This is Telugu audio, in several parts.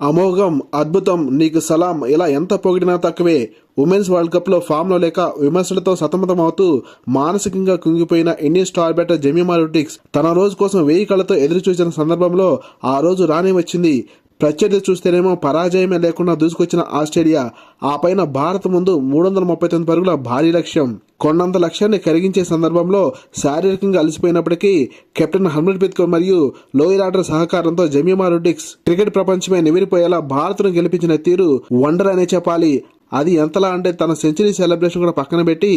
అమోఘం అద్భుతం నీకు సలాం ఇలా ఎంత పొగిడినా తక్కువే. ఉమెన్స్ వరల్డ్ కప్లో ఫామ్లో లేక విమర్శలతో సతమతమవుతూ మానసికంగా కుంగిపోయిన Indian star batter Jemimah Rodrigues తన రోజు కోసం వెయ్యి కళ్ళతో ఎదురు చూసిన సందర్భంలో ఆ రోజు రానే వచ్చింది. ప్రత్యర్థి చూస్తేనేమో పరాజయమే లేకుండా దూసుకొచ్చిన ఆస్ట్రేలియా ఆ పైన భారత్ ముందు మూడు వందల ముప్పై తొమ్మిది పరుగుల భారీ లక్ష్యం. కొండంత లక్ష్యాన్ని కరిగించే సందర్భంలో శారీరకంగా అలసిపోయినప్పటికీ కెప్టెన్ హర్మన్ప్రీత్ కౌర్ మరియు లోయర్ ఆర్డర్ సహకారంతో జమీమా రుడిక్స్ క్రికెట్ ప్రపంచమే నివిరిపోయేలా భారత్ను గెలిపించిన తీరు వండర్ అనే చెప్పాలి. అది ఎంతలా అంటే తన సెంచరీ సెలబ్రేషన్ కూడా పక్కన పెట్టి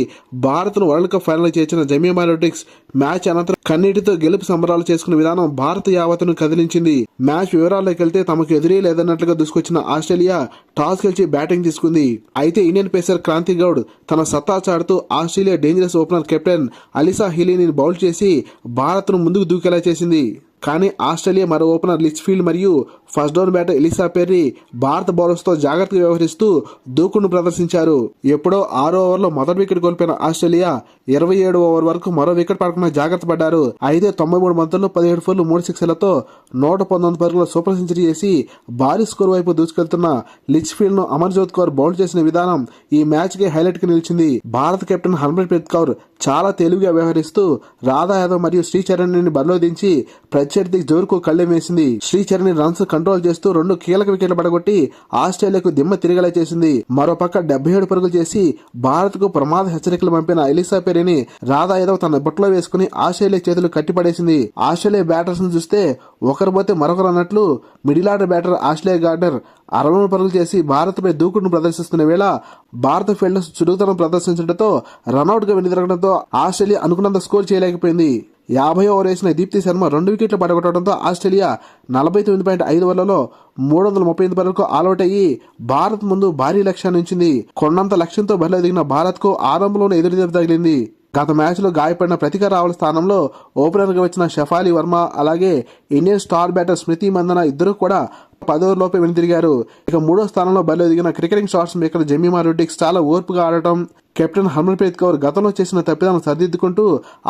భారత్ను వరల్డ్ కప్ ఫైనల్ చేర్చిన జమీమా రోటిక్స్ మ్యాచ్ అనంతరం కన్నీటితో గెలుపు సంబరాలు చేసుకున్న విధానం భారత యావత్తును కదిలించింది. మ్యాచ్ వివరాల్లోకి వెళ్తే తమకు ఎదురే లేదన్నట్లుగా దూసుకొచ్చిన ఆస్ట్రేలియా టాస్ గెలిచి బ్యాటింగ్ తీసుకుంది. అయితే ఇండియన్ పేసర్ క్రాంతి గౌడ్ తన సత్తా చాడుతూ Australia dangerous opener captain Alyssa హిలీని bowl చేసి భారత్ను ముందుకు దూకేలా చేసింది. కానీ ఆస్ట్రేలియా మరో ఓపెనర్ లిచ్ఫీల్డ్ మరియు first down batter Ellyse Perry భారత బౌలర్స్తో జాగ్రత్తగా వ్యవహరిస్తూ దూకుడును ప్రదర్శించారు. ఎప్పుడో ఆరో ఓవర్లో మొదటి వికెట్ కోల్పోయిన ఆస్ట్రేలియా ఇరవై ఏడు ఓవర్ వరకు మరో వికెట్ పడకుండా జాగ్రత్త పడ్డారు. అయితే తొంభై మూడు బంతుల్లో పదిహేడు ఫోర్లు మూడు సిక్స్లతో నూట పంతొమ్మిది పరుగుల సూపర్ సెంచరీ చేసి భారీ స్కోర్ వైపు దూసుకెళ్తున్న లిచ్ఫీల్డ్ను అమర్జోత్ కౌర్ బౌల్ చేసిన విధానం ఈ మ్యాచ్కి హైలైట్కి నిలిచింది. భారత కెప్టెన్ హర్మన్ప్రీత్ కౌర్ చాలా తెలివిగా వ్యవహరిస్తూ రాధా యాదవ్ మరియు శ్రీచరణ్ని బరిలో దించి ప్రత్యర్థి జోరుకు కళ్ళెం వేసింది. శ్రీచరణ్ రన్స్ కంట్రోల్ చేస్తూ రెండు కీలక వికెట్లు పడగొట్టి ఆస్ట్రేలియాకు దిమ్మ తిరిగేలా చేసింది. మరోపక్క డెబ్బై ఏడు పరుగులు చేసి భారత్కు ప్రమాద హెచ్చరికలు పంపిన ఎలిసా పెరిని రాధా యాదవ్ తన బుట్టలో వేసుకుని ఆస్ట్రేలియా చేతులు కట్టిపడేసింది. ఆస్ట్రేలియా బ్యాటర్స్ను చూస్తే ఒకరు పోతే మరొకరు అన్నట్లు middle order batter Australia Gardner అరవై పరుగులు చేసి భారత్పై దూకుడును ప్రదర్శిస్తున్న వేళ భారత ఫీల్డర్స్ చురుకుతనం ప్రదర్శించడంతో రనౌట్గా వెనుదిరగడంతో ఆస్ట్రేలియా అనుకున్నంత స్కోర్ చేయలేకపోయింది. యాభై ఓవర్ వేసిన దీప్తి శర్మ రెండు వికెట్లు పడగొట్టడంతో ఆస్ట్రేలియా నలభై తొమ్మిది పాయింట్ ఐదు ఓవర్లలో మూడు వందల ముప్పై ఎనిమిది పరుగులకు ఆల్అౌట్ అయ్యి భారత్ ముందు భారీ లక్ష్యాన్ని ఉంచింది. కొండంత లక్ష్యంతో బరిలో దిగిన భారత్కు ఆరంభంలోనే ఎదురుదెబ్బ తగిలింది. గత మ్యాచ్లో గాయపడిన ప్రతిక రావుల స్థానంలో ఓపెనర్గా వచ్చిన షఫాలి వర్మ అలాగే Indian star batter Smriti Mandhana ఇద్దరు కూడా పదోవర్ వెనుతిరిగారు ఇక మూడో స్థానంలో బరిలో దిగిన క్రికెటింగ్ షాట్స్ మేకర్ జమీమా రెడ్డికి చాలా ఓర్పుగా ఆడటం కెప్టెన్ హర్మన్ప్రీత్ కౌర్ గతంలో చేసిన తప్పిదాలను సరిదిద్దుకుంటూ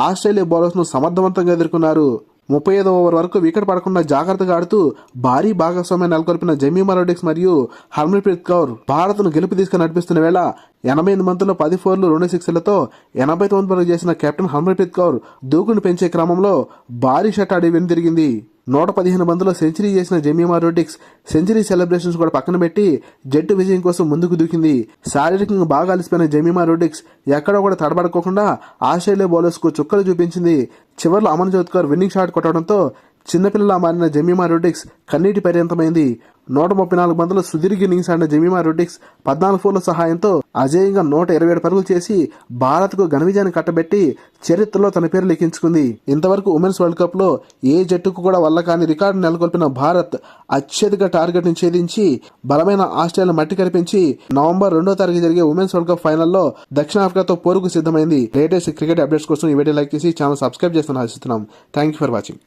ఆస్ట్రేలియా బౌలర్స్ను సమర్థవంతంగా ఎదుర్కొన్నారు. ముప్పై ఐదో ఓవర్ వరకు వికెట్ పడకుండా జాగ్రత్తగా ఆడుతూ భారీ భాగస్వామ్యం నెలకొల్పిన జమీ మరోడిక్స్ మరియు హర్మన్ప్రీత్ కౌర్ భారత్ను గెలుపు తీసుకుని నడిపిస్తున్న వేళ ఎనభై ఎనిమిది మంతుల్లో పది ఫోర్లు రెండు సిక్స్లతో ఎనభై తొమ్మిది వరకు చేసిన కెప్టెన్ హర్మన్ప్రీత్ కౌర్ దూకుని పెంచే క్రమంలో భారీ షట్ ఆడి వెనుదిరిగింది. నూట పదిహేను మందిలో సెంచరీ చేసిన జమీమా రోడిక్స్ సెంచరీ సెలబ్రేషన్స్ కూడా పక్కన పెట్టి జట్టు విజయం కోసం ముందుకు దూకింది. శారీరకంగా బాగా అలసిపోయిన జమీమా రోడిక్స్ ఎక్కడ కూడా తడబడుకోకుండా ఆస్ట్రేలియా బౌలర్స్కు చుక్కలు చూపించింది. చివరిలో అమన్ జోత్కర్ విన్నింగ్ షాట్ కొట్టడంతో చిన్నపిల్లలా మారిన జమీమా రోడిక్స్ కన్నీటి పర్యంతమైంది. నూట ముప్పై నాలుగు మందుల సుదీర్ఘ ఇన్నింగ్స్ ఆడిన జమీమా రోడిక్స్ పద్నాలుగు ఫోర్ల సహాయంతో అజేయంగా నూట ఇరవై ఏడు పరుగులు చేసి భారత్కు ఘన విజయాన్ని కట్టబెట్టి చరిత్రలో తన పేరు లిఖించుకుంది. ఇంతవరకు ఉమెన్స్ వరల్డ్ కప్లో ఏ జట్టుకు కూడా వల్ల కాని రికార్డు నెలకొల్పిన భారత్ అత్యధిక టార్గెట్ని ఛేదించి బలమైన ఆస్ట్రేలియా మట్టి కనిపించి నవంబర్ రెండో తారీఖు జరిగే ఉమెన్స్ వరల్డ్ కప్ ఫైనల్లో దక్షిణాఫ్రికాతో పోరుకు సిద్ధమైంది. లేటెస్ట్ క్రికెట్ అప్డేట్స్ కోసం ఈ వీడియో లైక్ చేసి ఛానల్ సబ్స్క్రైబ్ చేస్తున్న ఆశిస్తున్నాం. Thank you for watching.